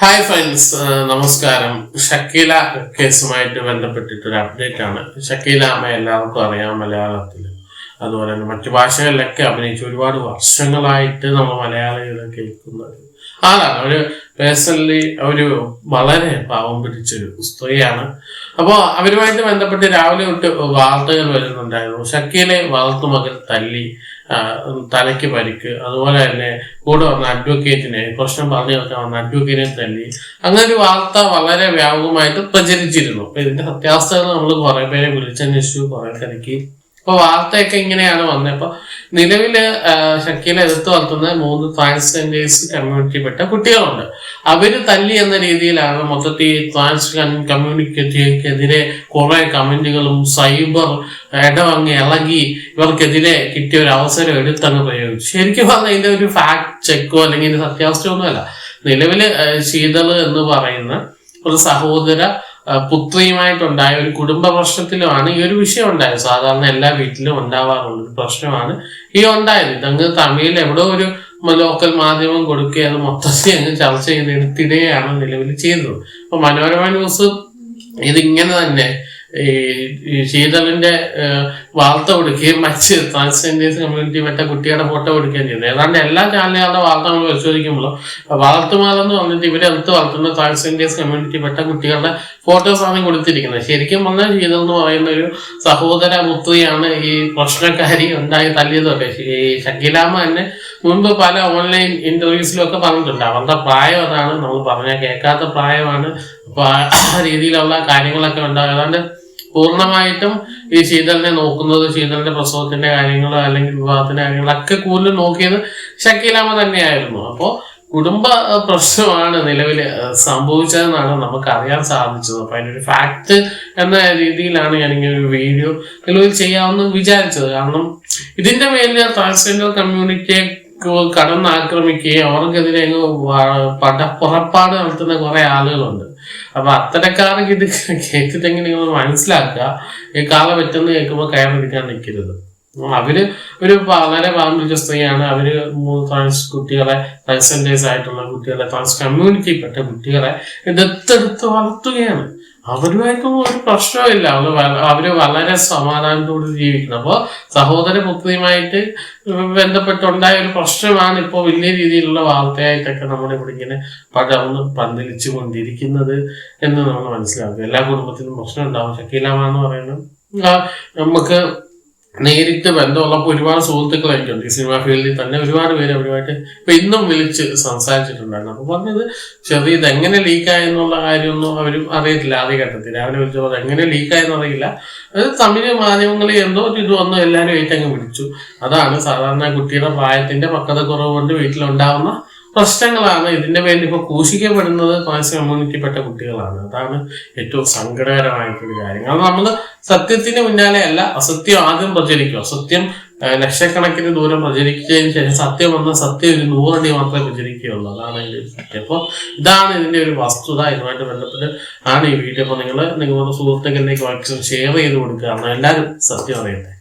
Hi friends നമസ്കാരം. ഷക്കീല കേസുമായിട്ട് ബന്ധപ്പെട്ടിട്ട് ഒരു അപ്ഡേറ്റ് ആണ്. ഷക്കീല അമ്മ എല്ലാവർക്കും അറിയാം മലയാളത്തിൽ. അതുപോലെ തന്നെ മറ്റു ഭാഷകളിലൊക്കെ അഭിനയിച്ച് ഒരുപാട് വർഷങ്ങളായിട്ട് നമ്മൾ മലയാളികൾ കേൾക്കുന്നത്. ആളാണ്. ഒരു പേഴ്സണലി ഒരു വളരെ പാവം പിടിച്ചൊരു സ്ത്രീയാണ്. അപ്പോൾ അവരുമായിട്ട് ബന്ധപ്പെട്ട് രാവിലെ തൊട്ട് വാർത്തകൾ വരുന്നുണ്ടായിരുന്നു. ഷക്കീലെ വളർത്തുമകൻ തല്ലി തലയ്ക്ക് പരിക്ക്. അതുപോലെ തന്നെ കൂടെ വന്ന അഡ്വക്കേറ്റിനെ പ്രശ്നം പറഞ്ഞു കേൾക്കാൻ വന്ന അഡ്വക്കേറ്റിനെ തല്ലി. അങ്ങനെ ഒരു വാർത്ത വളരെ വ്യാപകമായിട്ട് പ്രചരിച്ചിരുന്നു. അപ്പൊ ഇതിന്റെ സത്യാവസ്ഥകൾ നമ്മൾ കുറെ പേരെ വിളിച്ചന്വേഷിച്ചു കുറെ തിരക്കി അപ്പൊ വാർത്തയൊക്കെ ഇങ്ങനെയാണ് വന്നത്. അപ്പൊ നിലവിൽ ഷക്കീലെ എതിർത്ത് വളർത്തുന്ന മൂന്ന് ട്രാൻസ്ജെൻഡേഴ്സ് കമ്മ്യൂണിറ്റിപ്പെട്ട കുട്ടികളുണ്ട്. അവർ തല്ലി എന്ന രീതിയിലാണ് മൊത്തത്തിൽ ട്രാൻസ് കമ്മ്യൂണിറ്റിക്കെതിരെ കുറെ കമന്റുകളും സൈബർ ഇടവങ്ങി ഇളകി ഇവർക്കെതിരെ കിട്ടിയ ഒരു അവസരം എടുത്തങ്ങ് പ്രയോഗിച്ചു. ശരിക്കും പറഞ്ഞാൽ ഇതിന്റെ ഒരു ഫാക്ട് ചെക്കോ അല്ലെങ്കിൽ ഇതിന്റെ സത്യാവസ്ഥയോ ഒന്നുമല്ല നിലവിൽ ശീതൾ എന്ന് പറയുന്ന ഒരു സഹോദര പുത്രിയുമായിട്ടുണ്ടായ ഒരു കുടുംബ പ്രശ്നത്തിലുമാണ് ഈ ഒരു വിഷയം ഉണ്ടായത്. സാധാരണ എല്ലാ വീട്ടിലും ഉണ്ടാവാറുള്ള ഒരു പ്രശ്നമാണ് ഈ ഉണ്ടായത്. ഇതങ്ങ് തമിഴിൽ എവിടോ ഒരു ലോക്കൽ മാധ്യമം കൊടുക്കുക അത് മൊത്തത്തിൽ അങ്ങ് ചർച്ച ചെയ്തെടുത്തിടുകയാണ് നിലവിൽ ചെയ്തത്. അപ്പൊ മനോരമ ന്യൂസ് ഇതിങ്ങനെ തന്നെ ഈ ശീതളിന്റെ വാർത്ത കൊടുക്കുകയും മറ്റ് ട്രാൻസ്ജെൻഡേഴ്സ് കമ്മ്യൂണിറ്റി മറ്റേ കുട്ടിയുടെ ഫോട്ടോ കൊടുക്കുകയും ചെയ്യുന്നത്. ഏതാണ്ട് എല്ലാ ചാനലുകളുടെ വാർത്ത നമ്മൾ പരിശോധിക്കുമ്പോൾ വളർത്തുമാലെന്ന് പറഞ്ഞിട്ട് ഇവരെ അടുത്ത് വളർത്തുന്ന ട്രാൻസ്ജെൻഡേഴ്സ് കമ്മ്യൂണിറ്റി പെട്ട കുട്ടികളുടെ ഫോട്ടോസ് ആണ് കൊടുത്തിരിക്കുന്നത്. ശരിക്കും വന്ന ശീതൾ എന്ന് പറയുന്ന ഒരു സഹോദര പുത്രിയാണ് ഈ പ്രശ്നക്കാരി ഉണ്ടായി തല്ലിയതൊക്കെ. ഈ ഷക്കീലാമ്മ തന്നെ മുൻപ് പല ഓൺലൈൻ ഇന്റർവ്യൂസിലും ഒക്കെ പറഞ്ഞിട്ടുണ്ട്. അവരുടെ പ്രായം അതാണ് നമ്മൾ പറഞ്ഞാൽ കേൾക്കാത്ത പ്രായമാണ്. അപ്പൊ ആ രീതിയിലുള്ള കാര്യങ്ങളൊക്കെ ഉണ്ടാകും അതുകൊണ്ട് പൂർണമായിട്ടും ഈ ശീതലിനെ നോക്കുന്നത് ശീതലിന്റെ പ്രസവത്തിന്റെ കാര്യങ്ങളോ അല്ലെങ്കിൽ വിവാഹത്തിന്റെ കാര്യങ്ങളൊക്കെ കൂടുതൽ നോക്കിയത് ഷക്കീലാമ തന്നെയായിരുന്നു. അപ്പോൾ കുടുംബ പ്രശ്നമാണ് നിലവിൽ സംഭവിച്ചതെന്നാണ് നമുക്ക് അറിയാൻ സാധിച്ചത്. അപ്പൊ അതിനൊരു ഫാക്ട് എന്ന രീതിയിലാണ് ഞാൻ ഇങ്ങനെ ഒരു വീഡിയോ നിലവിൽ ചെയ്യാമെന്ന് വിചാരിച്ചത്. കാരണം ഇതിന്റെ മേലിൽ ട്രാൻസ്ജെൻഡർ കമ്മ്യൂണിറ്റിയെ കടന്നാക്രമിക്കുകയും അവർക്കെതിരെ പടപ്പുറപ്പാട് നടത്തുന്ന കുറെ ആളുകളുണ്ട്. അപ്പൊ അത്തരക്കാർക്ക് ഇത് കേട്ടിട്ടെങ്കിൽ നിങ്ങൾ മനസ്സിലാക്കുക. ഈ കാല പറ്റുന്ന കേൾക്കുമ്പോൾ കയറിയിരിക്കാൻ നിൽക്കരുത്. അവർ ഒരു വളരെ പാമ്പിച്ച സ്ത്രീയാണ്. അവർ ട്രാൻസ് കുട്ടികളെ ട്രാൻസ്ജെൻഡേഴ്സ് ആയിട്ടുള്ള കുട്ടികളെ ട്രാൻസ് കമ്മ്യൂണിറ്റിപ്പെട്ട കുട്ടികളെ ദത്തെടുത്ത് വളർത്തുകയാണ്. അവരുമായിട്ടൊന്നും ഒരു പ്രശ്നമില്ല അവർ വ- അവർ വളരെ സമാധാനത്തോട് ജീവിക്കണം. അപ്പോ സഹോദര പുത്രിയുമായിട്ട് ബന്ധപ്പെട്ടുണ്ടായ ഒരു പ്രശ്നമാണ് ഇപ്പോൾ വലിയ രീതിയിലുള്ള വാർത്തയായിട്ടൊക്കെ നമ്മുടെ ഇവിടെ ഇങ്ങനെ പടർന്ന് പന്തലിച്ചു കൊണ്ടിരിക്കുന്നത് എന്ന് നമ്മൾ മനസ്സിലാക്കുക. എല്ലാ കുടുംബത്തിലും പ്രശ്നം ഉണ്ടാവും ഷക്കീലാമ എന്ന് പറയുന്നത് നമുക്ക് നേരിട്ട് ബന്ധമുള്ളപ്പോൾ ഒരുപാട് സുഹൃത്തുക്കൾ ഈ സിനിമാ ഫീൽഡിൽ തന്നെ ഒരുപാട് പേര് അവരുമായിട്ട് ഇപ്പൊ ഇന്നും വിളിച്ച് സംസാരിച്ചിട്ടുണ്ടായിരുന്നു. അപ്പൊ പറഞ്ഞത് ചെറിയ ഇത് എങ്ങനെ ലീക്കായെന്നുള്ള കാര്യമൊന്നും അവരും അറിയത്തില്ല ആദ്യ ഘട്ടത്തിൽ രാവിലെ വിളിച്ചു അത് എങ്ങനെ ലീക്കായെന്ന് അറിയില്ല. അത് തമിഴ് മാധ്യമങ്ങളിൽ എന്തോ ഒരു ഇത് വന്നു എല്ലാവരും ഏറ്റങ്ങ് വിളിച്ചു. അതാണ് സാധാരണ കുട്ടിയുടെ പ്രായത്തിന്റെ പക്വത കുറവ് കൊണ്ട് വീട്ടിലുണ്ടാവുന്ന പ്രശ്നങ്ങളാണ്. ഇതിന്റെ പേരിൽ ഇപ്പൊ ക്രൂശിക്കപ്പെടുന്നത് ട്രാൻസ് കമ്മ്യൂണിറ്റിപ്പെട്ട കുട്ടികളാണ്. അതാണ് ഏറ്റവും സങ്കടകരമായിട്ടുള്ള കാര്യം. കാരണം നമ്മൾ സത്യത്തിന് പിന്നാലെ അല്ല അസത്യം ആദ്യം പ്രചരിക്കും. അസത്യം ലക്ഷക്കണക്കിന് ദൂരം പ്രചരിക്കുന്നതിന് ശേഷം സത്യം വന്ന സത്യം ഒരു നൂറടി മാത്രമേ പ്രചരിക്കുകയുള്ളൂ. അതാണ് അതിന്റെ സത്യം അപ്പോൾ ഇതാണ് ഇതിന്റെ ഒരു വസ്തുത. ഇതുമായിട്ട് ബന്ധപ്പെട്ട് ആണ് ഈ വീഡിയോ. അപ്പോൾ നിങ്ങൾ നിങ്ങളുടെ സുഹൃത്തുക്കളിലേക്ക് വാക്സിൻ ഷെയർ ചെയ്ത് കൊടുക്കുക. എല്ലാവരും സത്യം അറിയട്ടെ.